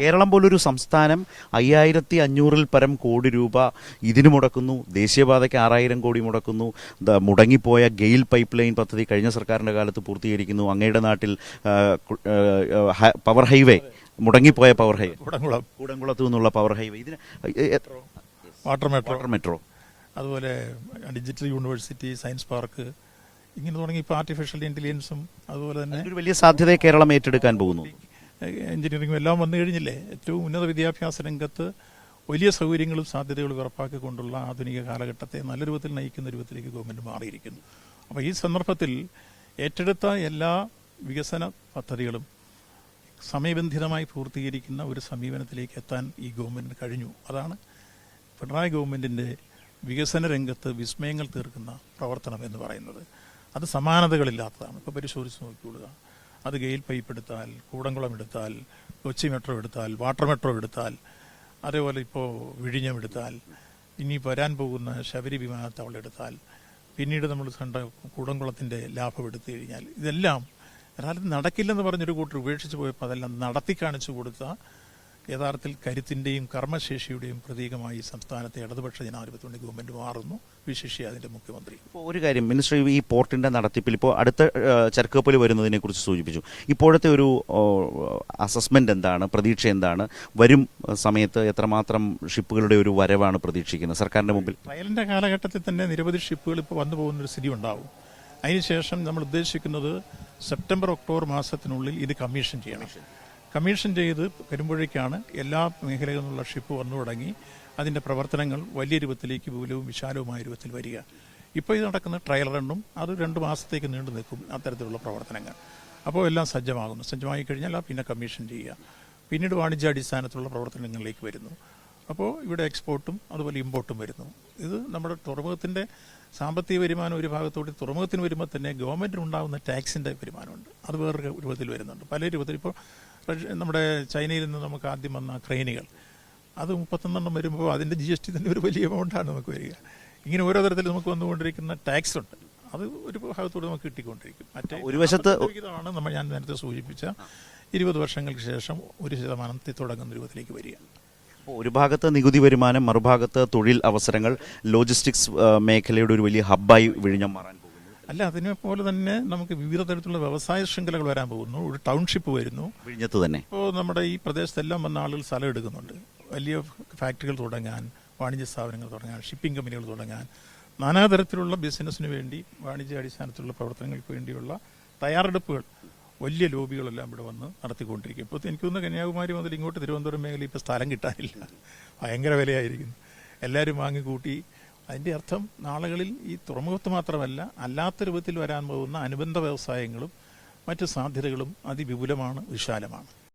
കേരളം പോലൊരു സംസ്ഥാനം അയ്യായിരത്തി അഞ്ഞൂറിൽ പരം കോടി രൂപ ഇതിന് മുടക്കുന്നു. ദേശീയപാതയ്ക്ക് ആറായിരം കോടി മുടക്കുന്നു. മുടങ്ങിപ്പോയ ഗെയിൽ പൈപ്പ് ലൈൻ പദ്ധതി കഴിഞ്ഞ സർക്കാരിന്റെ കാലത്ത് പൂർത്തീകരിക്കുന്നു. അങ്ങയുടെ നാട്ടിൽ പവർ ഹൈവേ മുടങ്ങിപ്പോയ പവർ ഹൈവേ. കൂടംകുളം. കൂടംകുളത്തു നിന്നുള്ള പവർ ഹൈവേ. ഇതിന് വാട്ടർ മെട്രോ. Water metro. അതുപോലെ ഡിജിറ്റൽ യൂണിവേഴ്സിറ്റി സയൻസ് പാർക്ക് ഇങ്ങനെ തുടങ്ങി ഇപ്പോൾ ആർട്ടിഫിഷ്യൽ ഇന്റലിജൻസും അതുപോലെ തന്നെ ഒരു വലിയ സാധ്യതയെ കേരളം ഏറ്റെടുക്കാൻ പോകുന്നു. എഞ്ചിനീയറിംഗും എല്ലാം വന്നു കഴിഞ്ഞില്ലേ? ഏറ്റവും ഉന്നത വിദ്യാഭ്യാസ രംഗത്ത് വലിയ സൗകര്യങ്ങളും സാധ്യതകളും ഉറപ്പാക്കിക്കൊണ്ടുള്ള ആധുനിക കാലഘട്ടത്തെ നല്ല രൂപത്തിൽ നയിക്കുന്ന രൂപത്തിലേക്ക് ഗവൺമെന്റ് മാറിയിരിക്കുന്നു. അപ്പോൾ ഈ സന്ദർഭത്തിൽ ഏറ്റെടുത്ത എല്ലാ വികസന പദ്ധതികളും സമയബന്ധിതമായി പൂർത്തീകരിക്കുന്ന ഒരു സമീപനത്തിലേക്ക് എത്താൻ ഈ ഗവൺമെന്റ് കഴിഞ്ഞു. അതാണ് പിണറായി ഗവൺമെന്റിന്റെ വികസന രംഗത്ത് വിസ്മയങ്ങൾ തീർക്കുന്ന പ്രവർത്തനം എന്ന് പറയുന്നത്. അത് സമാനതകളില്ലാത്തതാണ്. ഇപ്പോൾ പരിശോധിച്ച് നോക്കിക്കൊള്ളുക. അത് ഗെയിൽ പൈപ്പ് എടുത്താൽ കൂടംകുളം എടുത്താൽ കൊച്ചി മെട്രോ എടുത്താൽ വാട്ടർ മെട്രോ എടുത്താൽ അതേപോലെ ഇപ്പോൾ വിഴിഞ്ഞം എടുത്താൽ ഇനി വരാൻ പോകുന്ന ശബരി വിമാനത്താവളം എടുത്താൽ പിന്നീട് നമ്മൾ കണ്ട കൂടംകുളത്തിന്റെ ലാഭം എടുത്തു കഴിഞ്ഞാൽ ഇതെല്ലാം യഥാർത്ഥത്തിൽ നടക്കില്ലെന്ന് പറഞ്ഞൊരു കൂട്ടർ ഉപേക്ഷിച്ച് പോയപ്പോൾ അതെല്ലാം നടത്തി കാണിച്ചു കൊടുത്ത യഥാർത്ഥത്തിൽ കരുത്തിന്റെയും കർമ്മശേഷിയുടെയും പ്രതീകമായി സംസ്ഥാനത്തെ ഇടതുപക്ഷ ജനാധിപത്യത്തിന്റെ ഗവൺമെന്റ് മാറുന്നു. വിശേഷി അതിന്റെ മുഖ്യമന്ത്രി. ഇപ്പോൾ ഒരു കാര്യം മിനിസ്റ്റർ ഈ പോർട്ടിന്റെ നടത്തിപ്പിൽ ഇപ്പോൾ അടുത്ത ചരക്കപ്പൽ ചരക്ക് കപ്പൽ വരുന്നതിനെ കുറിച്ച് സൂചിപ്പിച്ചു. ഇപ്പോഴത്തെ ഒരു അസസ്മെന്റ് എന്താണ് പ്രതീക്ഷ എന്താണ്? വരും സമയത്ത് എത്രമാത്രം ഷിപ്പുകളുടെ ഒരു വരവാണ് പ്രതീക്ഷിക്കുന്നത് സർക്കാരിന്റെ മുമ്പിൽ? ട്രയലിന്റെ കാലഘട്ടത്തിൽ തന്നെ നിരവധി ഷിപ്പുകൾ ഇപ്പോൾ വന്നു പോകുന്ന ഒരു സ്ഥിതി ഉണ്ടാവും. അതിനുശേഷം നമ്മൾ ഉദ്ദേശിക്കുന്നത് സെപ്റ്റംബർ ഒക്ടോബർ മാസത്തിനുള്ളിൽ ഇത് കമ്മീഷൻ ചെയ്യണം. കമ്മീഷൻ ചെയ്ത് വരുമ്പോഴേക്കാണ് എല്ലാ മേഖലകളിൽ നിന്നുള്ള ഷിപ്പ് വന്നു തുടങ്ങി. അതിന്റെ പ്രവർത്തനങ്ങൾ വലിയ രൂപത്തിലേക്ക് വിപുലവും വിശാലവുമായ രൂപത്തിൽ വരിക. ഇപ്പോൾ ഇത് നടക്കുന്ന ട്രയൽ റണ്ണും അത് രണ്ട് മാസത്തേക്ക് നീണ്ടു നിൽക്കും അത്തരത്തിലുള്ള പ്രവർത്തനങ്ങൾ. അപ്പോൾ എല്ലാം സജ്ജമാകുന്നു. സജ്ജമായി കഴിഞ്ഞാൽ പിന്നെ കമ്മീഷൻ ചെയ്യുക. പിന്നീട് വാണിജ്യാടിസ്ഥാനത്തിലുള്ള പ്രവർത്തനങ്ങളിലേക്ക് വരുന്നു. അപ്പോൾ ഇവിടെ എക്സ്പോർട്ടും അതുപോലെ ഇമ്പോർട്ടും വരുന്നു. ഇത് നമ്മുടെ തുറമുഖത്തിന്റെ സാമ്പത്തിക വരുമാനം ഒരു ഭാഗത്തോട്ട് തുറമുഖത്തിന് വരുമ്പോൾ തന്നെ ഗവൺമെന്റ് ഉണ്ടാകുന്ന ടാക്സിന്റെ വരുമാനമുണ്ട്. അത് വേറൊരു രൂപത്തിൽ വരുന്നുണ്ട്. പല രൂപത്തിൽ ഇപ്പോൾ റഷ്യ- നമ്മുടെ ചൈനയിൽ നിന്ന് നമുക്ക് ആദ്യം വന്ന ക്രെയിനുകൾ അത് മുപ്പത്തൊന്നെണ്ണം വരുമ്പോൾ അതിന്റെ ജി എസ് ടി തന്നെ ഒരു വലിയ എമൗണ്ടാണ് നമുക്ക് വരിക. ഇങ്ങനെ ഓരോ തരത്തിൽ നമുക്ക് വന്നുകൊണ്ടിരിക്കുന്ന ടാക്സ് ഉണ്ട്. അത് ഒരു ഭാഗത്തോട് നമുക്ക് കിട്ടിക്കൊണ്ടിരിക്കും. മറ്റേ ഒരു വശത്ത് ഇതാണ് നമ്മൾ ഞാൻ നേരത്തെ സൂചിപ്പിച്ച ഇരുപത് വർഷങ്ങൾക്ക് ശേഷം ഒരു ശതമാനത്തിൽ തുടങ്ങുന്ന രൂപത്തിലേക്ക് വരിക. അപ്പോൾ ഒരു ഭാഗത്ത് നികുതി വരുമാനം മറുഭാഗത്ത് തൊഴിൽ അവസരങ്ങൾ ലോജിസ്റ്റിക്സ് മേഖലയുടെ ഒരു വലിയ ഹബ്ബായി വിഴിഞ്ഞം മാറാൻ അല്ല അതിനെ പോലെ തന്നെ നമുക്ക് വിവിധ തരത്തിലുള്ള വ്യവസായ ശൃംഖലകൾ വരാൻ പോകുന്നു. ഒരു ടൗൺഷിപ്പ് വരുന്നു. വിഴിഞ്ഞത്ത് തന്നെ. ഇപ്പോൾ നമ്മുടെ ഈ പ്രദേശത്തെല്ലാം വന്ന ആളുകൾ സ്ഥലം എടുക്കുന്നുണ്ട്. വലിയ ഫാക്ടറികൾ തുടങ്ങാൻ വാണിജ്യ സ്ഥാപനങ്ങൾ തുടങ്ങാൻ ഷിപ്പിംഗ് കമ്പനികൾ തുടങ്ങാൻ നാനാതരത്തിലുള്ള ബിസിനസ്സിന് വേണ്ടി വാണിജ്യ അടിസ്ഥാനത്തിലുള്ള പ്രവർത്തനങ്ങൾക്ക് വേണ്ടിയുള്ള തയ്യാറെടുപ്പുകൾ വലിയ ലോബികളെല്ലാം ഇവിടെ വന്ന് നടത്തിക്കൊണ്ടിരിക്കും. ഇപ്പോൾ എനിക്ക് തോന്നുന്നു കന്യാകുമാരി മുതൽ ഇങ്ങോട്ട് തിരുവനന്തപുരം മേഖല ഇപ്പോൾ സ്ഥലം കിട്ടാനില്ല. ഭയങ്കര വിലയായിരിക്കുന്നു. എല്ലാവരും വാങ്ങിക്കൂട്ടി അതിന്റെ അർത്ഥം നാളുകളിൽ ഈ തുറമുഖത്ത് മാത്രമല്ല അല്ലാത്ത രൂപത്തിൽ വരാൻ പോകുന്ന അനുബന്ധ വ്യവസായങ്ങളും മറ്റ് സാധ്യതകളും അതിവിപുലമാണ് വിശാലമാണ്.